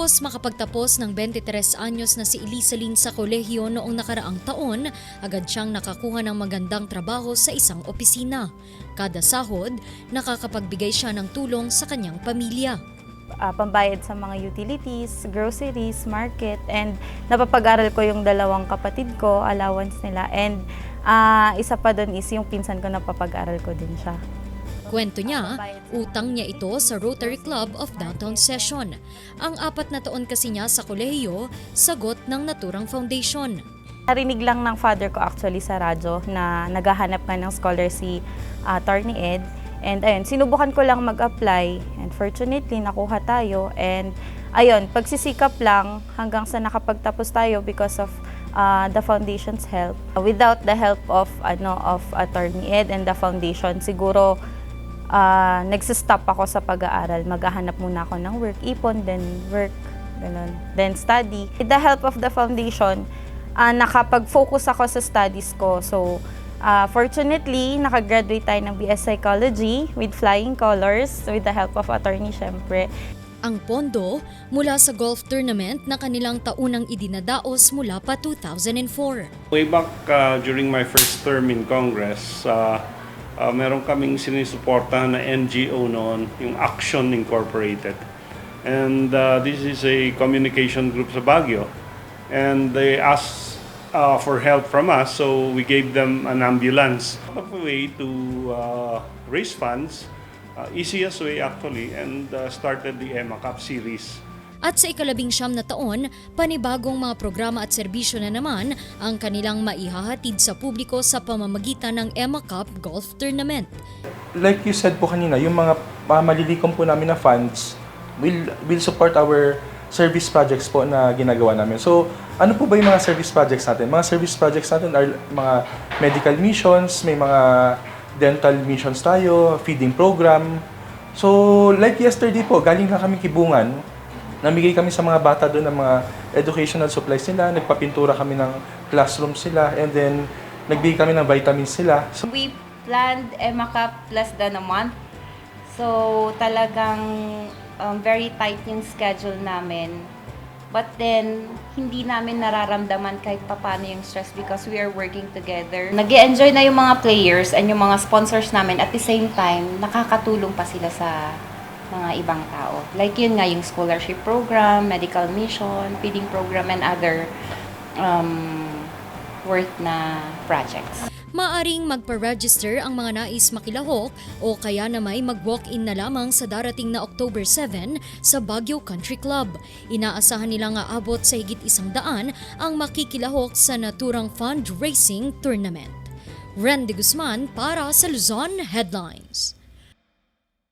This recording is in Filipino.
Matapos makapagtapos ng 23 anyos na si Elisaline sa kolehiyo noong nakaraang taon, agad siyang nakakuha ng magandang trabaho sa isang opisina. Kada sahod, nakakapagbigay siya ng tulong sa kanyang pamilya. ah, pambayad sa mga utilities, groceries, market, and napapag-aral ko yung dalawang kapatid ko, allowance nila. And ah, isa pa doon is yung pinsan ko napapag-aral ko din siya. Kwento niya, utang niya ito sa Rotary Club of Downtown Session. Ang apat na taon kasi niya sa kolehiyo, sagot ng Naturang Foundation. Narinig lang ng father ko actually sa radyo na naghahanap nga ng scholar si ah, Attorney Ed. And ayun, sinubukan ko lang mag-apply and fortunately nakuha tayo and ayun, pagsisikap lang hanggang sa nakapagtapos tayo because of ah, the foundation's help. Without the help of ano of Attorney Ed and the foundation, siguro ah nagsistop ako sa pag-aaral. Maghahanap muna ako ng work, ipon, then work, ganun. Then study. With the help of the foundation, ah nakapag-focus ako sa studies ko. So, ah, fortunately, nakagraduate tayo ng BS Psychology with flying colors with the help of attorney, syempre. Ang pondo mula sa golf tournament na kanilang taunang idinadaos mula pa 2004. Way back uh, during my first term in Congress, uh, uh, meron kaming sinusuportahan na NGO noon, yung Action Incorporated. And uh, this is a communication group sa Baguio. And they asked uh, for help from us, so we gave them an ambulance. A way to uh, raise funds, uh, easiest way actually, and uh, started the Emma Cup series. At sa ikalabing siyam na taon, panibagong mga programa at serbisyo na naman ang kanilang maihahatid sa publiko sa pamamagitan ng Emma Cup Golf Tournament. like you said po kanina, yung mga uh, malilikom po namin na funds will will support our service projects po na ginagawa namin. So, ano po ba yung mga service projects natin? Mga service projects natin are mga medical missions, may mga dental missions tayo, feeding program. So, like yesterday po, galing na kami kibungan. Namigay kami sa mga bata doon ng mga educational supplies nila, nagpapintura kami ng classroom sila, and then nagbigay kami ng vitamins sila. So, We planned Emma Cup less than a month. So, talagang um, very tight yung schedule namin. But then, hindi namin nararamdaman kahit papano yung stress because we are working together. nag enjoy na yung mga players and yung mga sponsors namin. At the same time, nakakatulong pa sila sa mga ibang tao. Like yun nga, yung scholarship program, medical mission, feeding program, and other um, worth na projects. Maaring magpa-register ang mga nais makilahok o kaya na may mag-walk-in na lamang sa darating na October 7 sa Baguio Country Club. Inaasahan nilang aabot sa higit isang daan ang makikilahok sa naturang fundraising tournament. Randy Guzman para sa Luzon Headlines.